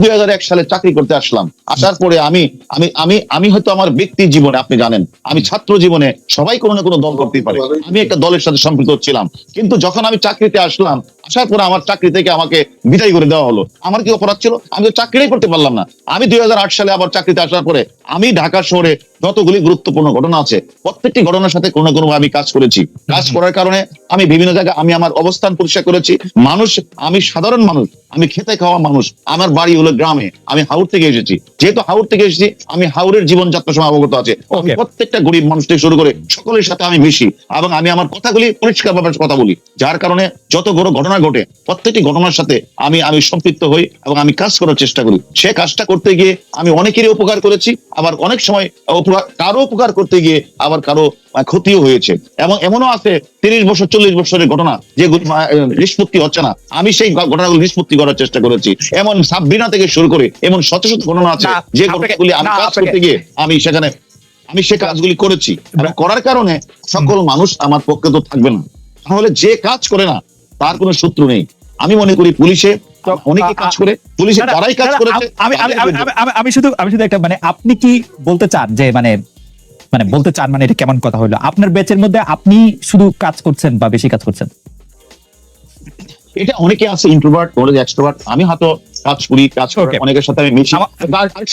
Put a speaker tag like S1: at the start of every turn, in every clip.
S1: দুই হাজার এক সালে চাকরি করতে আসলাম। আসার পরে আমি আমি আমি আমি হয়তো আমার ব্যক্তি জীবনে, আপনি জানেন, আমি ছাত্র জীবনে সবাই কোনো না কোনো দল করতেই পারে। আমি একটা দলের সাথে সম্পৃক্ত ছিলাম। কিন্তু যখন আমি চাকরিতে আসলাম আসার পরে আমার চাকরি থেকে আমাকে বিদায় করে দেওয়া হলো। আমার কি অপরাধ ছিল? আমি তো চাকরিই করতে পারলাম না। আমি দুই হাজার আট সালে আবার চাকরিতে আসার পরে আমি ঢাকা শহরে যতগুলি গুরুত্বপূর্ণ ঘটনা আছে প্রত্যেকটি ঘটনার সাথে কোনো কোনো আমি কাজ করেছি। কাজ করার কারণে আমি বিভিন্ন জায়গায় আমি আমার অবস্থান পরিষ্কার করেছি। মানুষ আমি সাধারণ মানুষ আমি খেতে খাওয়া মানুষ। আমার বাড়ি হলো গ্রামে। আমি হাওড় থেকে এসেছি। যেহেতু হাওড় থেকে এসেছি আমি হাওড়ের জীবনযাত্রার সময় অবগত আছে প্রত্যেকটা গরিব মানুষ থেকে শুরু করে সকলের সাথে আমি মিশি এবং আমি আমার কথাগুলি পরিষ্কার ভাবে কথা বলি। যার কারণে যত বড় ঘটনা ঘটে প্রত্যেকটি ঘটনার সাথে আমি আমি সম্পৃক্ত হই এবং আমি কাজ করার চেষ্টা করি। সে কাজটা করতে গিয়ে আমি অনেকেরই উপকার করেছি আবার অনেক সময় উপকার কারও উপকার করতে গিয়ে আবার কারও ক্ষতিও হয়েছে। এবং এমনও আছে তিরিশ বছর চল্লিশ বছরের ঘটনা যে নিষ্পত্তি হচ্ছে না। আমি সেই ঘটনাগুলো নিষ্পত্তি করার চেষ্টা করেছি। এমন সাবরিনা থেকে শুরু করে এমন শত শত ঘটনা আছে যে ঘটনাগুলি আমি কাজ করতে গিয়ে আমি সেখানে আমি সে কাজগুলি করেছি। করার কারণে সকল মানুষ আমার পক্ষে তো থাকবে না। তাহলে যে কাজ করে না তার কোনো শত্রু নেই। আমি মনে করি পুলিশে অনেকে কাজ করে পুলিশে
S2: না,
S1: কাজ করেছে
S2: আমি শুধু আমি শুধু একটা মানে আপনি কি বলতে চান যে মানে মানে বলতে চান মানে এটা কেমন কথা হলো? আপনার ব্যাচের মধ্যে আপনি শুধু কাজ করছেন বা বেশি কাজ করছেন?
S1: এটা অনেকে আছে ইন্ট্রোভার্ট বলে এক্সট্রোভার্ট আমি হয়তো কাজ করি কাজ করি অনেকের সাথে আমি মিশি।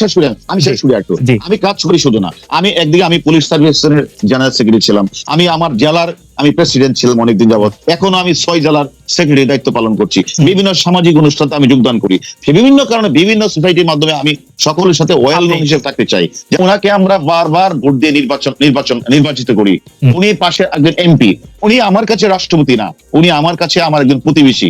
S1: শেষ করি। আমি শেষ করি একটু। আমি কাজ করি শুধু না আমি একদিকে আমি পুলিশ সার্ভিসের জেনারেল সেক্রেটারি ছিলাম আমি আমার জেলার আমি প্রেসিডেন্ট ছিলাম অনেকদিন যাবত এখনও আমি ছয় জেলার সেক্রেটারি দায়িত্ব পালন করছি। বিভিন্ন সামাজিক অনুষ্ঠানে আমি যোগদান করি। বিভিন্ন কারণে বিভিন্ন সোসাইটির মাধ্যমে আমি সকলের সাথে ওয়েল হিসেবে থাকতে চাই। যে ওনাকে আমরা বারবার ভোট দিয়ে নির্বাচন নির্বাচন নির্বাচিত করি। উনি পাশে একজন এমপি উনি আমার কাছে রাষ্ট্রপতি না উনি আমার কাছে আমার একজন প্রতিবেশী।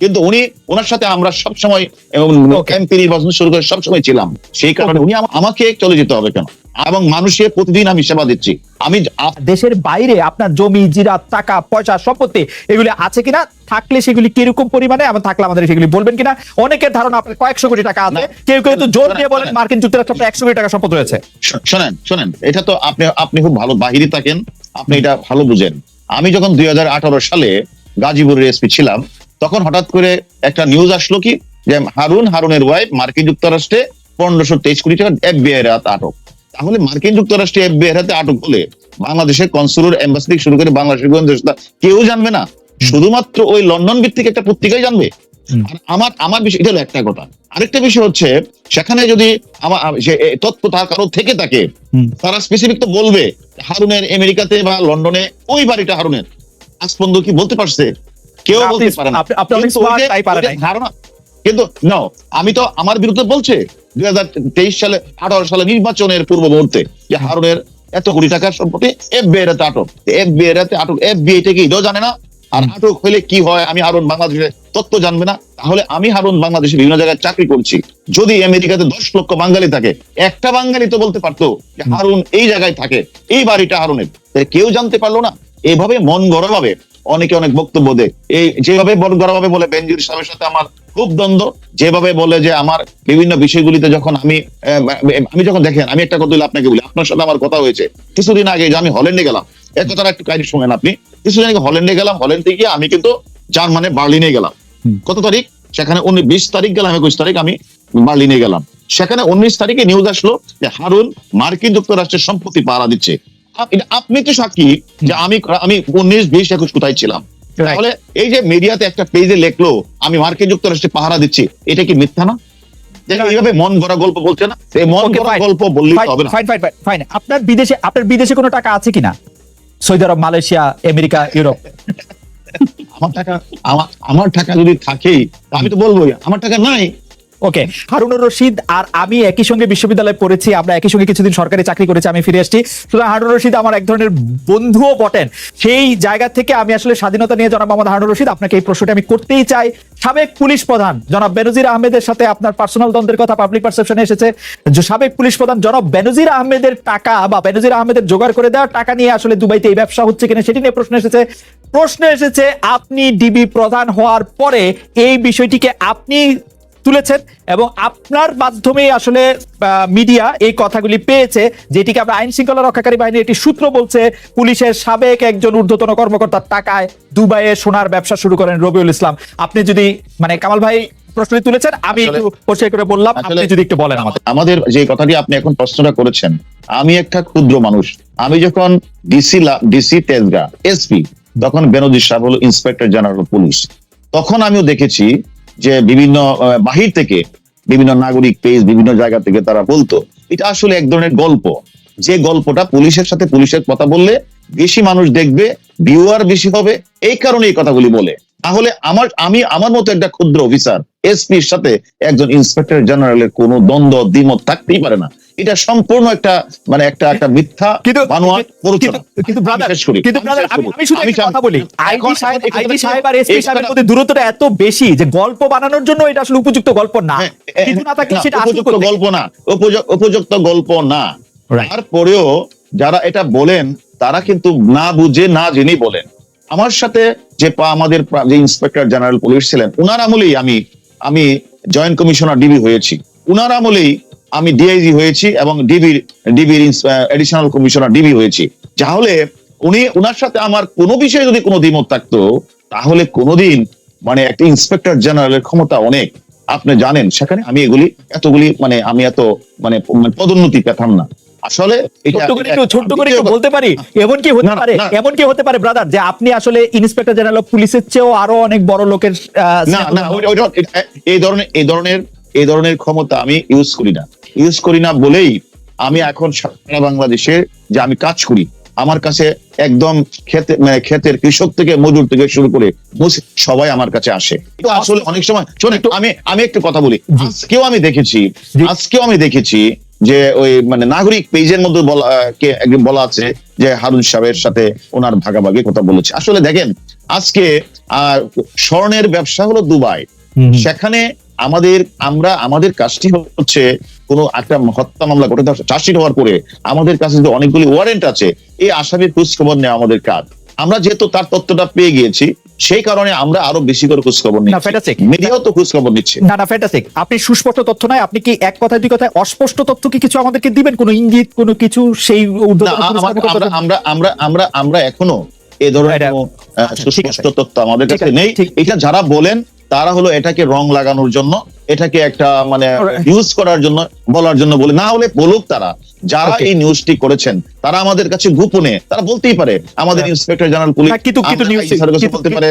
S1: কিন্তু উনি ওনার সাথে আমরা সবসময়
S2: Okay.
S1: এমপি নির্বাচন শুরু করে সবসময় ছিলাম। সেই কারণে উনি আমাকে চলে যেতে হবে কেন? এবং মানুষের প্রতিদিন আমি সেবা দিচ্ছি। আমি
S2: দেশের বাইরে আপনার জমি জিরাত টাকা পয়সা সম্পত্তি এগুলি আছে কিনা? থাকলে সেগুলি কীরকম পরিমাণে? এবং থাকলে আমাদের সেগুলি বলবেন কিনা? অনেকের ধারণা আপনার কয়েকশো কোটি টাকা আছে। কেউ কেউ তো জোর দিয়ে বলেন মার্কিন যুক্তরাষ্ট্র আপনার একশো কোটি টাকা সম্পদ রয়েছে।
S1: শোনেন শোনেন এটা তো আপনি আপনি খুব ভালো বাহিরে থাকেন আপনি এটা ভালো বুঝেন। আমি যখন দুই হাজার আঠারো সালে গাজীপুরের এসপি ছিলাম তখন হঠাৎ করে একটা নিউজ আসলো কি? যে হারুন হারুনের ওয়াইফ মার্কিন যুক্তরাষ্ট্রে পনেরোশো তেইশ কোটি টাকা এফবিআই এর হাতে আটক। তাহলে মার্কিন যুক্তরাষ্ট্রে এফবিআই হাতে আটক হলে বাংলাদেশের কনসুলার এম্বাসি থেকে শুরু করে বাংলাদেশের গোয়েন্দা কেউ জানবে না। শুধুমাত্র ওই লন্ডন ভিত্তিক একটা পত্রিকাই জানবে। আর আমার আমার বিষয় এটা হলো একটা কথা। আরেকটা বিষয় হচ্ছে সেখানে যদি আমার তথ্য তার কারও থেকে থাকে তারা স্পেসিফিক তো বলবে হারুনের আমেরিকাতে বা লন্ডনে ওই বাড়িটা হারুনের। আজ পর্যন্ত কি বলতে পারছে? কেউ বলতে পারে না।
S2: আপনি- অনেক
S1: যে-
S2: তাই পারে নাই।
S1: ধারণা কিন্তু নাও আমি তো আমার বিরুদ্ধে বলছে দুই হাজার তেইশ সালে আঠারো সালে নির্বাচনের পূর্ব মুহূর্তে যে হারুনের এত কোটি টাকার সম্পত্তি এফবিআই রাতে আটক। এফবিআই রাতে আটক এফবিআই থেকে এটাও জানে না? আর আটক হলে কি হয়? আমি হারুন বাংলাদেশে তথ্য জানবে না। তাহলে আমি হারুন বাংলাদেশে বিভিন্ন জায়গায় চাকরি করছি। যদি আমেরিকাতে দশ লক্ষ বাঙালি থাকে একটা বাঙালি তো বলতে পারতো যে হারুন এই জায়গায় থাকে এই বাড়িটা হারুনের। কেউ জানতে পারল না। এইভাবে মন গড়া ভাবে অনেকে অনেক বক্তব্য দেয়। এই যেভাবে গড়া ভাবে বলে বেনজির সাহেবের সাথে আমার খুব দ্বন্দ্ব যেভাবে বলে যে আমার বিভিন্ন বিষয়গুলিতে যখন আমি আমি যখন দেখেন আমি একটা কথা বলি আপনাকে বলি আপনার সাথে আমার কথা হয়েছে। কিছুদিন আগে যে আমি হল্যান্ডে গেলাম এক কথাটা একটু কাহিনী শুনেন আপনি। কিছুদিন আগে হল্যান্ডে গেলাম হল্যান্ডে গিয়ে আমি কিন্তু জার্মানে বার্লিনে গেলাম। কত তারিখ? সেখানে উনি বিশ তারিখ গেলাম একুশ তারিখ আমি বার্লিনে গেলাম। সেখানে উনিশ তারিখে নিউজ আসলো যে হারুন মার্কিন যুক্তরাষ্ট্রের সম্পত্তি পাহারা দিচ্ছে। এটা আপনি তো সাক্ষী যে আমি আমি উনিশ বিশ একুশ কোথায় ছিলাম? তাহলে এই যে মিডিয়াতে একটা পেজে লেখলো আমি মার্কিন যুক্তরাষ্ট্রে পাহারা দিচ্ছি এটা কি মিথ্যা না? এইভাবে মন গড়া গল্প বলছে না? এই মন গড়া গল্প বললেই হবে না।
S2: ফাইন ফাইন ফাইন আপনার বিদেশে আপনার বিদেশে কোনো টাকা আছে কিনা? সৌদি আরব মালয়েশিয়া আমেরিকা ইউরোপ?
S1: আমার টাকা আমার আমার টাকা যদি থাকেই আমি তো বলবোই আমার টাকা নাই।
S2: ওকে হারুনুর রশিদ আর আমি একই সঙ্গে বিশ্ববিদ্যালয়ে পড়েছি, আমরা একই সঙ্গে কিছুদিন সরকারি চাকরি করেছি, আমি ফিরে আসছি। সুতরাং হারুনুর রশিদ আমার এক ধরনের বন্ধুও বটেন। সেই জায়গা থেকে আমি আসলে স্বাধীনতা নিয়ে জনাব মোহাম্মদ হারুনুর রশিদ আপনাকে এই প্রশ্নটা আমি করতেই চাই। সাবেক পুলিশ প্রধান জনাব বেনজির আহমেদের সাথে আপনার পার্সোনাল দ্বন্দ্বের কথা পাবলিক পারসেপশনে এসেছে। যে সাবেক পুলিশ প্রধান জনাব বেনজির আহমেদের টাকা বা বেনজির আহমেদের জোগাড় করে দেওয়া টাকা নিয়ে আসলে দুবাইতে এই ব্যবসা হচ্ছে কিনা সেটি নিয়ে প্রশ্ন এসেছে। প্রশ্ন এসেছে, আপনি ডিবি প্রধান হওয়ার পরে এই বিষয়টিকে আপনি তুলেছেন এবং আপনার মাধ্যমে আসলে মিডিয়া এই কথাগুলি পেয়েছে যেটিকে আমরা আইন শৃঙ্খলা রক্ষাকারী বাহিনীর একটি সূত্র বলছে পুলিশের সাবেক একজন ঊর্ধ্বতন কর্মকর্তার টাকায় দুবাইয়ে সোনার ব্যবসা শুরু করেন রবিউল ইসলাম। আপনি যদি মানে কামাল ভাই প্রশ্নটি তুলেছেন আমি একটু পরিষ্কার করে বললাম আপনি যদি একটু বলেন আমাদের।
S1: আমাদের যে কথাটি আপনি এখন প্রশ্নটা করেছেন আমি একটা ক্ষুদ্র মানুষ। আমি যখন ডিসি ডিসি তেজগা এসপি তখন বেনজির সাহেব হলো ইন্সপেক্টর জেনারেল পুলিশ। তখন আমিও দেখেছি যে বিভিন্ন বাহির থেকে বিভিন্ন নাগরিক পেজ, বিভিন্ন জায়গা থেকে তারা বলতো, এটা আসলে এক ধরনের গল্প। যে গল্পটা পুলিশের সাথে পুলিশের কথা বললে বেশি মানুষ দেখবে ভিউয়ার বেশি হবে, এই কারণে এই কথাগুলি বলে। তাহলে আমার, আমি, আমার মতো একটা ক্ষুদ্র অফিসার এসপির সাথে একজন ইন্সপেক্টর জেনারেলের কোনো দ্বন্দ্ব, দ্বিমত থাকতেই পারে না। এটা সম্পূর্ণ একটা মানে একটা একটা মিথ্যা
S2: কিন্তু। কিন্তু- কিন্তু
S1: করি,
S2: কিন্তু
S1: আমি
S2: আমি শুধু একটা কথা বলি। সাহেব সাহেব আর এসপি সাহেবের মধ্যে দূরত্বটা এত বেশি যে গল্প বানানোর জন্য এটা আসলে উপযুক্ত গল্প না।
S1: হ্যাঁ,
S2: কিছু না থাকলে সেটা
S1: উপযুক্ত গল্প না। উপযুক্ত গল্প না। তারপরেও যারা এটা বলেন তারা কিন্তু না বুঝে না জেনেই বলেন। আমার সাথে যে পা- আমাদের যে ইন্সপেক্টর জেনারেল পুলিশ ছিলেন উনার আমলেই আমি আমি জয়েন্ট কমিশনার ডিবি হয়েছি। উনার আমলেই আমি ডিআইজি হয়েছি এবং ডিবির ডিবির এডিশনাল কমিশনার ডিবি হয়েছি। তাহলে উনি উনার সাথে আমার কোনো বিষয়ে যদি কোনো দ্বিমত থাকতো তাহলে কোনোদিন মানে একটা ইন্সপেক্টর জেনারেলের ক্ষমতা অনেক। আপনি জানেন সেখানে আমি এগুলি এতগুলি মানে আমি এত মানে মানে পদোন্নতি পেতাম না। আসলে
S2: ছোট্ট করে বলতে পারি? এমন কি হতে পারে? এমন কি হতে পারে ব্রাদার যে আপনি আসলে ইন্সপেক্টর জেনারেল অফ পুলিশের চেয়েও আরও অনেক বড় লোকের
S1: না না এই ধরনের এই ধরনের এই ধরনের ক্ষমতা আমি ইউজ করি না। ইউজ করি না বলেই আমি এখন সারা বাংলাদেশে যে আমি কাজ করি আমার কাছে একদম খেতে মানে ক্ষেতের কৃষক থেকে মজুর থেকে শুরু করে সবাই আমার কাছে আসে। আসলে অনেক সময় শোনেন আমি আমি একটু কথা বলি। আজকেও আমি দেখেছি আজকেও আমি দেখেছি যে ওই মানে নাগরিক পেজের মধ্যে বলা বলা আছে যে হারুন সাহেবের সাথে ওনার ভাগাভাগি কথা বলেছে। আসলে দেখেন আজকে আহ স্বর্ণের ব্যবসা হলো দুবাই। সেখানে আমাদের আমরা আমাদের কাজটি হচ্ছে কোনো একটা হত্যা মামলা ঘটে চার্জশিট হওয়ার পরে আমাদের কাছে যে অনেকগুলি ওয়ারেন্ট আছে এই আসামির খোঁজ খবর নেওয়া আমাদের কাজ। আমরা যেহেতু তার তথ্যটা পেয়ে গিয়েছি সেই কারণে আমরা আরও বেশি করে খোঁজ খবর
S2: না
S1: নিচ্ছি।
S2: ফ্যাটাস্টিক
S1: মিডিয়াও তো খোঁজ খবর নিচ্ছে।
S2: না না ফ্যান্টাস্টিক আপনি সুস্পষ্ট তথ্য নয় আপনি কি এক কথায় দুই কথায় অস্পষ্ট তথ্য কি কিছু আমাদেরকে দিবেন? কোনো ইঙ্গিত কোনো কিছু সেই
S1: আমার- আমরা আমরা আমরা এখনও এ ধরনের। সুস্পষ্ট তথ্য আমাদের কাছে নেই।
S2: ঠিক-
S1: এটা যারা বলেন তারা হলো এটাকে রং লাগানোর জন্য এটাকে একটা মানে ইউজ করার জন্য বলার জন্য বলে। না হলে বলুক তারা যারা এই নিউজটি করেছেন তারা আমাদের কাছে গোপনে তারা বলতেই পারে আমাদের। ইন্সপেক্টর জেনারেল পুলিশ বলতে পারে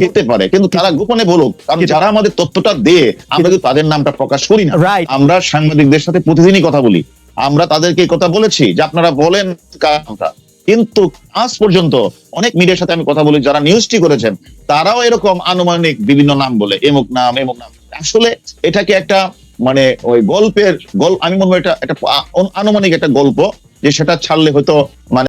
S1: বলতে পারে কিন্তু তারা গোপনে বলুক কারণ যারা আমাদের তথ্যটা দিয়ে আমরা কিন্তু তাদের নামটা প্রকাশ করি না. আমরা সাংবাদিকদের সাথে প্রতিদিনই কথা বলি। আমরা তাদেরকে এই কথা বলেছি যে আপনারা বলেন কারণটা কিন্তু আজ পর্যন্ত অনেক মিডিয়ার সাথে আমি কথা বলি, যারা নিউজটি করেছেন, তারাও এরকম আনুমানিক বিভিন্ন নাম বলে, এমুক নাম এমুক নাম। আসলে এটাকে একটা মানে ওই গল্পের গল্প আমি মনে হয় এটা একটা আনুমানিক একটা গল্প, যে সেটা ছাড়লে হয়তো মানে